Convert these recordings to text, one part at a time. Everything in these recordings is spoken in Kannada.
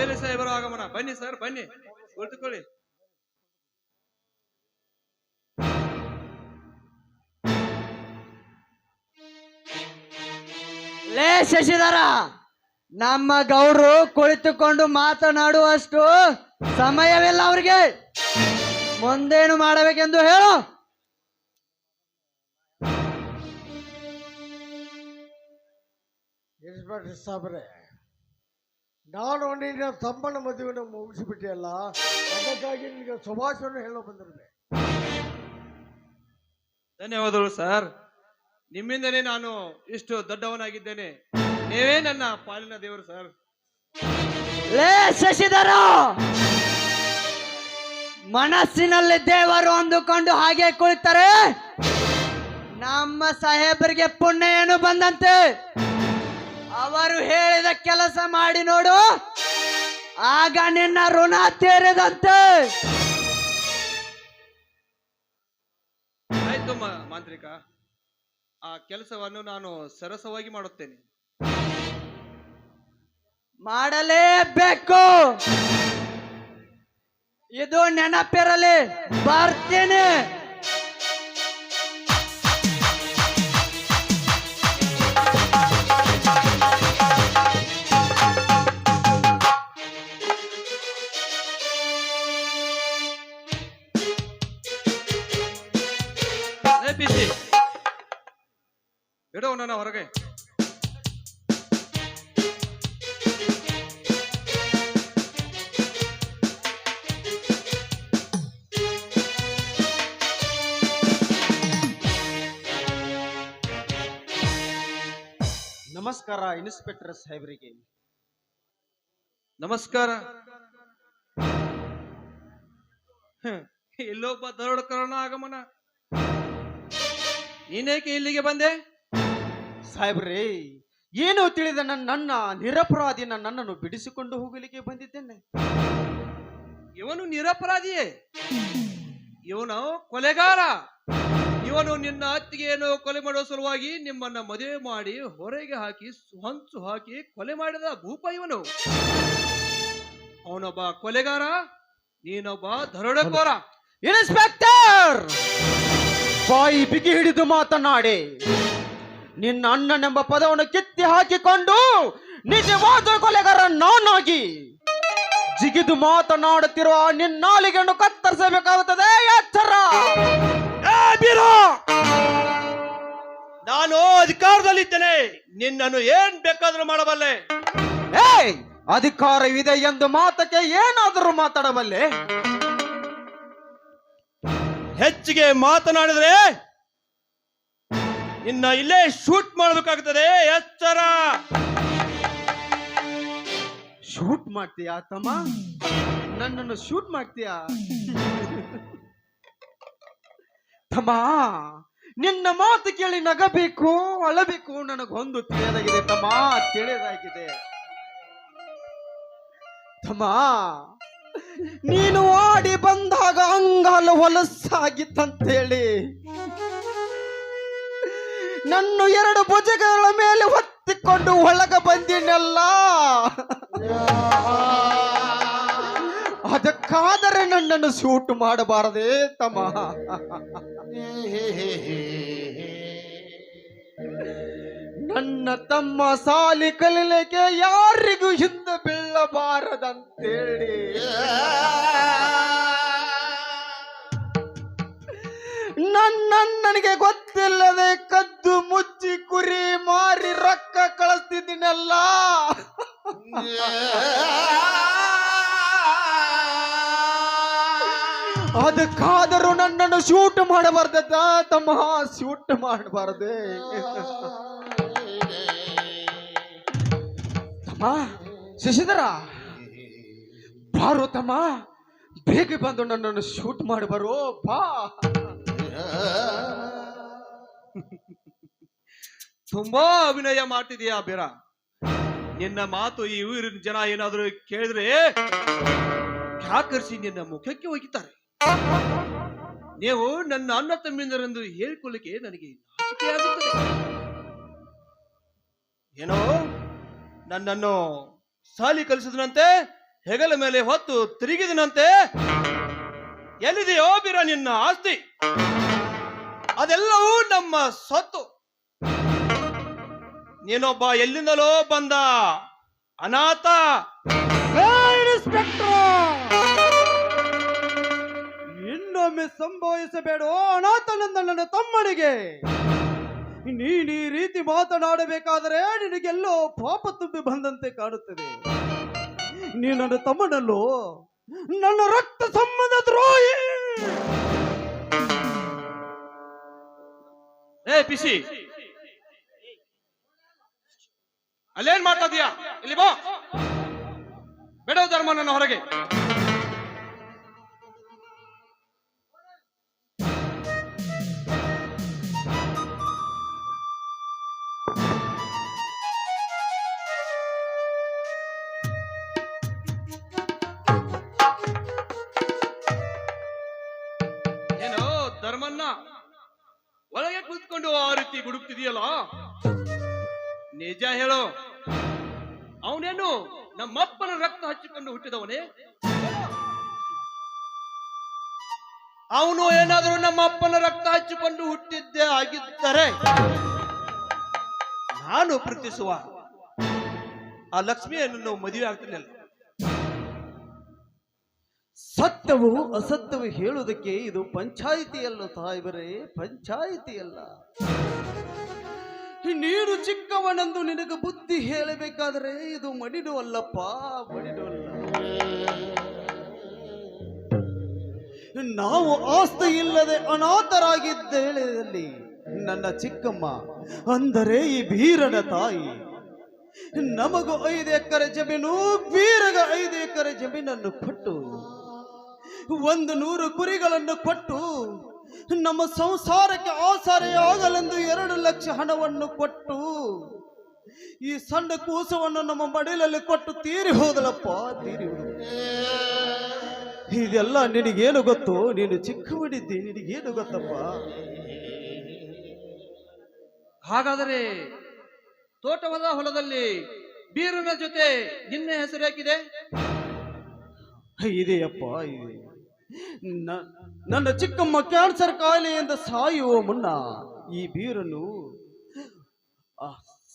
ಬನ್ನಿ ಸರ್ ಬನ್ನಿ. ಕುಳಿತುಕೊಳ್ಳಿ ಲೇ ಶಶಿಧರ ನಮ್ಮ ಗೌಡ್ರು ಕುಳಿತುಕೊಂಡು ಮಾತನಾಡುವಷ್ಟು ಸಮಯವಿಲ್ಲ ಅವ್ರಿಗೆ. ಮುಂದೇನು ಮಾಡಬೇಕೆಂದು ಹೇಳು. ಇನ್ಸ್ಪೆಕ್ಟರ್ ಸಾಬ್ರೆ. ನಾನು ನಿನ್ನ ತಮ್ಮನ ಮದುವೆನ ಮುಗಿಸಿಬಿಟ್ಟಿಯಲ್ಲ ಅದಕ್ಕಾಗಿ ನಿನಗೆ ಶುಭಾಶಯವನ್ನು ಹೇಳೋ ಬಂದಿರುವೆ ಧನ್ಯವಾದಗಳು ಸರ್. ನಿಮ್ಮಿಂದನೇ ನಾನು ಇಷ್ಟು ದೊಡ್ಡವನಾಗಿದ್ದೇನೆ. ನೀವೇ ನನ್ನ ಪಾಲಿನ ದೇವರು ಸರ್. ಲೇ ಶಶಿಧರ! ಮನಸ್ಸಿನಲ್ಲಿ ದೇವರು ಅಂದುಕೊಂಡು ಹಾಗೆ ಕುಳಿತರೆ ನಮ್ಮ ಸಾಹೇಬರಿಗೆ ಪುಣ್ಯ ಏನು ಬಂದಂತೆ. ಅವರು ಹೇಳಿದ ಕೆಲಸ ಮಾಡಿ ನೋಡು. ಆಗ ನಿನ್ನ ಋಣ ತೀರಿದಂತೆ. ಆಯ್ತು ಮಾಂತ್ರಿಕ. ಆ ಕೆಲಸವನ್ನು ನಾನು ಸರಸವಾಗಿ ಮಾಡುತ್ತೇನೆ. ಮಾಡಲೇಬೇಕು. ಇದು ನೆನಪಿರಲಿ. ಬರ್ತೀನಿ. ನಮಸ್ಕಾರ ಇನ್ಸ್ಪೆಕ್ಟರ್ ಸಾಹೇಬರಿಗೆ. ನಮಸ್ಕಾರ. ಇಲ್ಲೊಬ್ಬ ದರೋಡಕರಣ ಆಗಮನ. ನೀನೇಕೆ ಇಲ್ಲಿಗೆ ಬಂದೆ? ಸಾಹೇಬ್ರಿ, ಏನು ತಿಳಿದ ನನ್ನ ನನ್ನ ನಿರಪರಾಧಿನ ನನ್ನನ್ನು ಬಿಡಿಸಿಕೊಂಡು ಹೋಗಲಿಕ್ಕೆ ಬಂದಿದ್ದೇನೆ. ಇವನು ನಿರಪರಾಧಿಯೇ. ಇವನು ಕೊಲೆಗಾರ. ಇವನು ನಿನ್ನ ಅತ್ತಿಗೆಯನ್ನು ಕೊಲೆ ಮಾಡುವ ಸಲುವಾಗಿ ನಿಮ್ಮನ್ನ ಮದುವೆ ಮಾಡಿ ಹೊರಗೆ ಹಾಕಿ ಹೊಂಚು ಹಾಕಿ ಕೊಲೆ ಮಾಡಿದ ಭೂಪ ಇವನು. ಅವನೊಬ್ಬ ಕೊಲೆಗಾರ, ನೀನೊಬ್ಬ ದರೋಡೆಕೋರ ಇನ್ಸ್ಪೆಕ್ಟರ್ ಬಾಯಿ ಬಿಗಿ ಹಿಡಿದು ಮಾತನಾಡಿ, ನಿನ್ನ ಅಣ್ಣನೆಂಬ ಪದವನ್ನು ಕಿತ್ತಿ ಹಾಕಿಕೊಂಡು ನಿಜವಾದ ಕೊಲೆಗಾರ ನಾನಾಗಿ ಜಿಗಿದು ಮಾತನಾಡುತ್ತಿರುವ ನಿನ್ನಾಲಿಗೆಯನ್ನು ಕತ್ತರಿಸಬೇಕಾಗುತ್ತದೆ ಅಧಿಕಾರದಲ್ಲಿದ್ದೇನೆ ನಿನ್ನನ್ನು ಏನ್ ಬೇಕಾದ್ರೂ ಮಾಡಬಲ್ಲೆ. ಏಯ್ ಅಧಿಕಾರವಿದೆ ಎಂದು ಮಾತಕ್ಕೆ ಏನಾದರೂ ಮಾತಾಡಬಲ್ಲೆ. ಹೆಚ್ಚಿಗೆ ಮಾತನಾಡಿದ್ರೆ ಇನ್ನ ಇಲ್ಲೇ ಶೂಟ್ ಮಾಡಬೇಕಾಗುತ್ತದೆ ಎಚ್ಚರ. ಶೂಟ್ ಮಾಡ್ತೀಯಾ ತಮ್ಮ? ನನ್ನನ್ನು ಶೂಟ್ ಮಾಡ್ತೀಯಾ? ತಮ್ಮ ನಿನ್ನ ಮಾತು ಕೇಳಿ ನಗಬೇಕು, ಅಳಬೇಕು ನನಗೊಂದು ತಿಳಿಯದಾಗಿದೆ. ತಮ್ಮ ತಿಳಿಯದಾಗಿದೆ. ತಮ್ಮ, ನೀನು ಆಡಿ ಬಂದಾಗ ಅಂಗಾಲ ಹೊಲಸಾಗಿತ್ತಂತೇಳಿ ನನ್ನ ಎರಡು ಭುಜಗಳ ಮೇಲೆ ಹೊತ್ತಿಕೊಂಡು ಒಳಗ ಬಂದಿನಲ್ಲ. ಅದಕ್ಕಾದರೆ ನನ್ನನ್ನು ಸೂಟ್ ಮಾಡಬಾರದೆ ತಮ್ಮ. ನನ್ನ ತಮ್ಮ ಸಾಲಿ ಕಲೀಲಿಕ್ಕೆ ಯಾರಿಗೂ ಹಿಂದೆ ಬೀಳಬಾರದಂತೇಳಿ. ನನ್ನಣ್ಣನಿಗೆ ಗೊತ್ತಿಲ್ಲದೆ ಕದ್ದು ಮುಚ್ಚಿ ಕುರಿ ಮಾರಿ ರೊಕ್ಕ ಕಳಿಸ್ತಿದ್ದೀನಲ್ಲ. ಅದಕ್ಕಾದರೂ ನನ್ನನ್ನು ಶೂಟ್ ಮಾಡಬಾರ್ದ ತಮ್ಮ ಶೂಟ್ ಮಾಡಬಾರ್ದೆ. ತಮ್ಮ ಶಶಿಧರ ಬಾರು ತಮ್ಮ. ಬೇಗ ಬಂದು ನನ್ನನ್ನು ಶೂಟ್ ಮಾಡಿ ಬರೋ ಬಾ. ತುಂಬಾ ಅಭಿನಯ ಮಾಡ್ತಿದೀಯಾ ಬೇರ? ನಿನ್ನ ಮಾತು ಈ ಊರಿನ ಜನ ಏನಾದರೂ ಕೇಳಿದ್ರೆ ಕ್ಯಾಕರಿಸಿ ನಿನ್ನ ಮುಖಕ್ಕೆ ಒಗಿತಾರೆ ನೀವು ನನ್ನ ಅಣ್ಣ ತಮ್ಮಿಂದರೆಂದು ಹೇಳಿಕೊಳ್ಳಿಕ್ಕೆ ನನಗೆ ಏನೋ ನನ್ನನ್ನು ಸಾಲಿ ಕಲಿಸಿದನಂತೆ, ಹೆಗಲ ಮೇಲೆ ಹೊತ್ತು ತಿರುಗಿದನಂತೆ. ಎಲ್ಲಿದೆಯೋ ಬಿರ ನಿನ್ನ ಆಸ್ತಿ. ಅದೆಲ್ಲವೂ ನಮ್ಮ ಸೊತ್ತು. ನೀನೊಬ್ಬ ಎಲ್ಲಿಂದಲೋ ಬಂದ ಅನಾಥ. ಇನ್ನೊಮ್ಮೆ ಸಂಭವಿಸಬೇಡ ನನ್ನ ತಮ್ಮನಿಗೆ. ನೀನು ಈ ರೀತಿ ಮಾತನಾಡಬೇಕಾದರೆ ನಿನಗೆಲ್ಲೋ ಪಾಪ ತುಂಬಿ ಬಂದಂತೆ ಕಾಣುತ್ತದೆ. ನೀ ನನ್ನ ತಮ್ಮನಲ್ಲೋ? ನನ್ನ ರಕ್ತ ಸಂಬಂಧ ದ್ರೋಹಿ! ಏ ಪಿಸಿ ಅಲ್ಲೇನ್ ಮಾತಾದ್ಯಾ ಇಲ್ಲಿ ಬಾ. ಬೇಡ ಧರ್ಮ ನನ್ನ ಹೊರಗೆ. ಧರ್ಮನ್ನ ಒಳಗೆ ಕುತ್ಕೊಂಡು ಆ ರೀತಿ ಗುಡುಕ್ತಿದೆಯಲ್ಲ? ನಿಜ ಹೇಳೋ. ಅವನೇನು ನಮ್ಮಪ್ಪನ ರಕ್ತ ಹಚ್ಚಿಕೊಂಡು ಹುಟ್ಟಿದವನೇ? ಅವನು ಏನಾದರೂ ನಮ್ಮ ಅಪ್ಪನ ರಕ್ತ ಹಚ್ಚಿಕೊಂಡು ಹುಟ್ಟಿದ್ದೇ ಆಗಿದ್ದರೆ ನಾನು ಪ್ರೀತಿಸುವ ಆ ಲಕ್ಷ್ಮಿಯನ್ನು ಮದುವೆ ಆಗ್ತಿರ್ಲಿಲ್ಲ. ಸತ್ಯವು ಅಸತ್ಯವು ಹೇಳುವುದಕ್ಕೆ ಇದು ಪಂಚಾಯಿತಿಯಲ್ಲ ಪಂಚಾಯಿತಿ ಅಲ್ಲ ನೀನು ಚಿಕ್ಕವನೆಂದು ನಿನಗೆ ಬುದ್ಧಿ ಹೇಳಬೇಕಾದರೆ ಇದು ಮಡಿಡು ಅಲ್ಲಪ್ಪ ಮಡಿಡು ಅಲ್ಲ. ನಾವು ಆಸ್ತಿ ಇಲ್ಲದೆ ಅನಾಥರಾಗಿದ್ದೇಳಿ ನನ್ನ ಚಿಕ್ಕಮ್ಮ, ಅಂದರೆ ಈ ಬೀರನ ತಾಯಿ. ನಮಗೂ ಐದು ಎಕರೆ ಜಮೀನು, ಬೀರಗ ಐದು ಎಕರೆ ಜಮೀನನ್ನು ಕೊಟ್ಟು. ಒಂದು ನೂರು ಕುರಿಗಳನ್ನು ಕೊಟ್ಟು ನಮ್ಮ ಸಂಸಾರಕ್ಕೆ ಆಸರೆಯಾಗಲೆಂದು ಎರಡು ಲಕ್ಷ ಹಣವನ್ನು ಕೊಟ್ಟು ಈ ಸಣ್ಣ ಕೂಸವನ್ನು ನಮ್ಮ ಮಡಿಲಲ್ಲಿ ಕೊಟ್ಟು ತೀರಿ ಹೋದಲಪ್ಪ ತೀರಿ ಇದೆಲ್ಲ ನಿನಗೇನು ಗೊತ್ತು? ನೀನು ಚಿಕ್ಕವನಿದ್ದಿ ನಿನಗೇನು ಗೊತ್ತಪ್ಪ? ಹಾಗಾದರೆ ತೋಟವದ ಹೊಲದಲ್ಲಿ ಬೀರನ ಜೊತೆ ನಿನ್ನೆ ಹೆಸರು ಯಾಕಿದೆ? ಇದೆಯಪ್ಪ ನನ್ನ ಚಿಕ್ಕಮ್ಮ ಕ್ಯಾನ್ಸರ್ ಕಾಯಿಲೆಯಿಂದ ಸಾಯುವ ಮುನ್ನ ಈ ಬೀರನು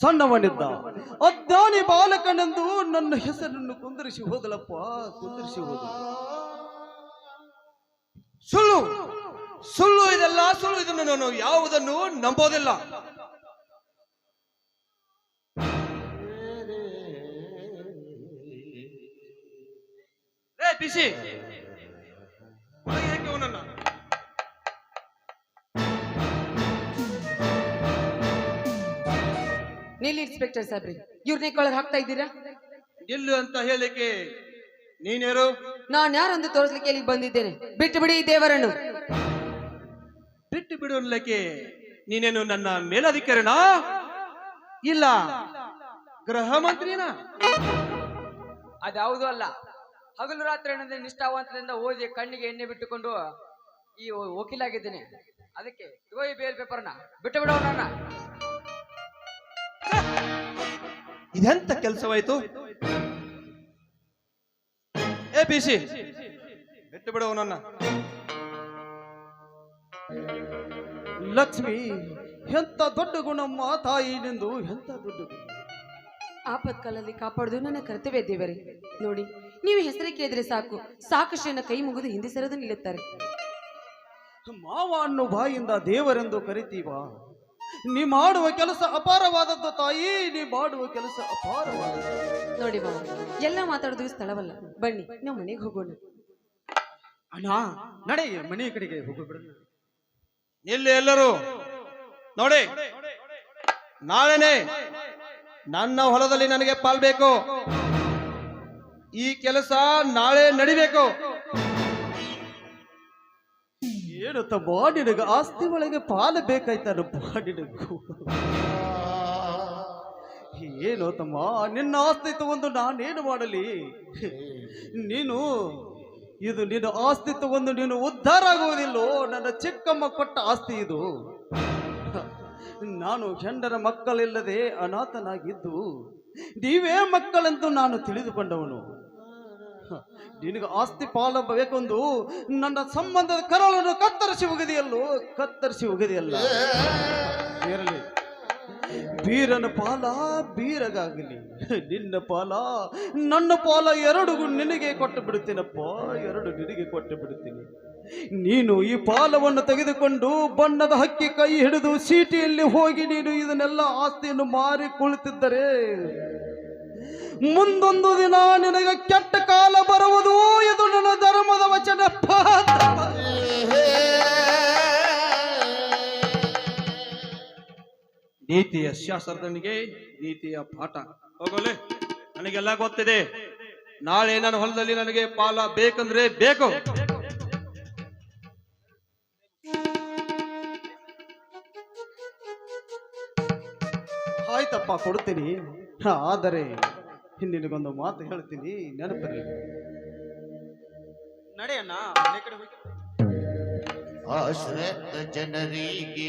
ಸಣ್ಣವನಿದ್ದ. ಅಜ್ಞಾನಿ ಬಾಲಕನೆಂದು ನನ್ನ ಹೆಸರನ್ನು ಕುಂದರಿಸಿ ಹೋದಲಪ್ಪ, ಕುಂದರಿಸಿ ಹೋದ ಸುಳ್ಳು ಸುಳ್ಳು ಇದೆಲ್ಲ, ಸುಳ್ಳು ಇದನ್ನು ನಾನು ಯಾವುದನ್ನು ನಂಬೋದಿಲ್ಲ. ಹಾಕಿ ಅವನನ್ನ ನಿಲ್ಲಿ ಇನ್ಸ್ಪೆಕ್ಟರ್ ಸಾಬ್ರಿ ಇವ್ರನ್ನೇ ಕೊಳಗೆ ಹಾಕ್ತಾ ಇದ್ದೀರಾ? ನಿಲ್ಲು ಅಂತ ಹೇಳಿಕೆ ನೀನೇರು ನಾನು ಯಾರಂದು ತೋರಿಸ್ಲಿಕ್ಕೆ ಇಲ್ಲಿ ಬಂದಿದ್ದೇನೆ? ಬಿಟ್ಟು ಬಿಡಿ ಈ ದೇವರನ್ನು. ಬಿಟ್ಟು ಬಿಡು ಅನ್ಲಿಕ್ಕೆ ನೀನೇನು ನನ್ನ ಮೇಲಧಿಕಾರಿನಾ? ಇಲ್ಲ. ಗೃಹ ಮಂತ್ರಿನಾ? ಅದ್ಯಾವುದೂ ಅಲ್ಲ. ಹಗಲು ರಾತ್ರಿ ಏನಂದ್ರೆ ನಿಷ್ಠಾವಂತದಿಂದ ಓದಿ ಕಣ್ಣಿಗೆ ಎಣ್ಣೆ ಬಿಟ್ಟುಕೊಂಡು ಈ ವಕೀಲಾಗಿದ್ದೇನೆ. ಅದಕ್ಕೆ ಇಗೋ ಈ ಬೇಲ್ ಪೇಪರ್ನ ಬಿಟ್ಟು ಬಿಡೋ ನನ್ನ ಇದೆಂತ ಕೆಲಸವಾಯ್ತು? ಏ ಪಿಸಿ ಬಿಟ್ಟು ಬಿಡೋ ನನ್ನ ಲಕ್ಷ್ಮಿ ಎಂತ ದೊಡ್ಡ ಗುಣಮ್ಮ ತಾಯಿ ನಿಂದು ಎಂತ ದೊಡ್ಡ ಗುಣ? ಆಪತ್ಕಾಲದಲ್ಲಿ ಕಾಪಾಡುದು ನನ್ನ ಕರ್ತವ್ಯ ದೇವರೇ. ನೋಡಿ ನೀವು ಹೆಸರು ಕೇಳಿದ್ರೆ ಸಾಕು. ಸಾಕಷ್ಟು ಕೈ ಮುಗಿದು ಹಿಂದೆ ಸರದು ನಿಲ್ಲುತ್ತಾರೆ. ಮಾವ ಅನ್ನೋ ಬಾಯಿಂದ ದೇವರೆಂದು ಕರಿತೀವ? ನೀ ಮಾಡುವ ಕೆಲಸ ಅಪಾರವಾದದ್ದು ತಾಯಿ ನೀ ಮಾಡುವ ಕೆಲಸ ಅಪಾರವಾದದ್ದು. ನೋಡಿ ಬಾ ಎಲ್ಲ ಮಾತಾಡೋದು ಸ್ಥಳವಲ್ಲ. ಬನ್ನಿ ನಾವು ಮನೆಗೆ ಹೋಗೋಣ. ಅಣ್ಣ ನಡೆ ಮನೆ ಕಡೆಗೆ ಹೋಗ್ಬಿಡ. ಎಲ್ಲಿ ಎಲ್ಲರೂ. ನೋಡಿ ನಾಳೆನೆ ನನ್ನ ಹೊಲದಲ್ಲಿ ನನಗೆ ಪಾಲ್ಬೇಕು ಈ ಕೆಲಸ ನಾಳೆ ನಡಿಬೇಕು. ಏನು ತಮ್ಮ ನಿನಗ ಆಸ್ತಿ ಒಳಗೆ ಪಾಲು ಬೇಕಾಯ್ತಾರ ಬಾಡಿನಗೂ? ಏನು ತಮ್ಮ, ನಿನ್ನ ಆಸ್ತಿ ತಗೊಂಡು ನಾನೇನು ಮಾಡಲಿ? ನೀನು, ಇದು ನಿನ್ನ ಆಸ್ತಿ ತಗೊಂಡು ನೀನು ಉದ್ಧಾರ ಆಗುವುದಿಲ್ಲೋ? ನನ್ನ ಚಿಕ್ಕಮ್ಮ ಕೊಟ್ಟ ಆಸ್ತಿ ಇದು. ನಾನು ಹೆಂಡರ ಮಕ್ಕಳಿಲ್ಲದೆ ಅನಾಥನಾಗಿದ್ದು, ನೀವೇ ಮಕ್ಕಳೆಂದು ನಾನು ತಿಳಿದುಕೊಂಡವನು. ನಿನಗೆ ಆಸ್ತಿ ಪಾಲ ಬೇಕೊಂದು ನನ್ನ ಸಂಬಂಧದ ಕರಳನ್ನು ಕತ್ತರಿಸಿ ಒಗದಿಯಲ್ಲೋ? ಕತ್ತರಿಸಿ ಒಗದಿಯಲ್ಲ. ಇರಲಿ. ಬೀರನ ಪಾಲ ಬೀರಗಾಗಲಿ. ನಿನ್ನ ಪಾಲ, ನನ್ನ ಪಾಲ ಎರಡು ನಿನಗೆ ಕೊಟ್ಟು ಬಿಡುತ್ತೇನಪ್ಪ? ಎರಡು ನಿನಗೆ ಕೊಟ್ಟು ಬಿಡುತ್ತೀನಿ. ನೀನು ಈ ಪಾಲವನ್ನು ತೆಗೆದುಕೊಂಡು ಬಣ್ಣದ ಹಕ್ಕಿ ಕೈ ಹಿಡಿದು ಸೀಟಿಯಲ್ಲಿ ಹೋಗಿ ನೀನು ಇದನ್ನೆಲ್ಲ ಆಸ್ತಿಯನ್ನು ಮಾರಿ ಕುಳಿತಿದ್ದರೆ ಮುಂದೊಂದು ದಿನ ನಿನಗೆ ಕೆಟ್ಟ ಕಾಲ ಬರುವುದು ಇದು ನನ್ನ ಧರ್ಮದ ವಚನ ನೀತಿಯ ಶಾಸ್ತ್ರದನಿಗೆ ನೀತಿಯ ಪಾಠ. ಹೋಗೋಲೆ. ನನಗೆಲ್ಲ ಗೊತ್ತಿದೆ. ನಾಳೆ ನನ್ನ ಹೊಲದಲ್ಲಿ ನನಗೆ ಪಾಲ ಬೇಕಂದ್ರೆ ಬೇಕು. ಆಯ್ತಪ್ಪ ಕೊಡ್ತೀನಿ. ಆದರೆ ನಿನಗೊಂದು ಮಾತು ಹೇಳ್ತೀನಿ ನೆನಪಿರಲಿ. ನಡೆಯಣ್ಣ ಮನೆ ಕಡೆ ಹೋಗಿ. ಜನರಿಗೆ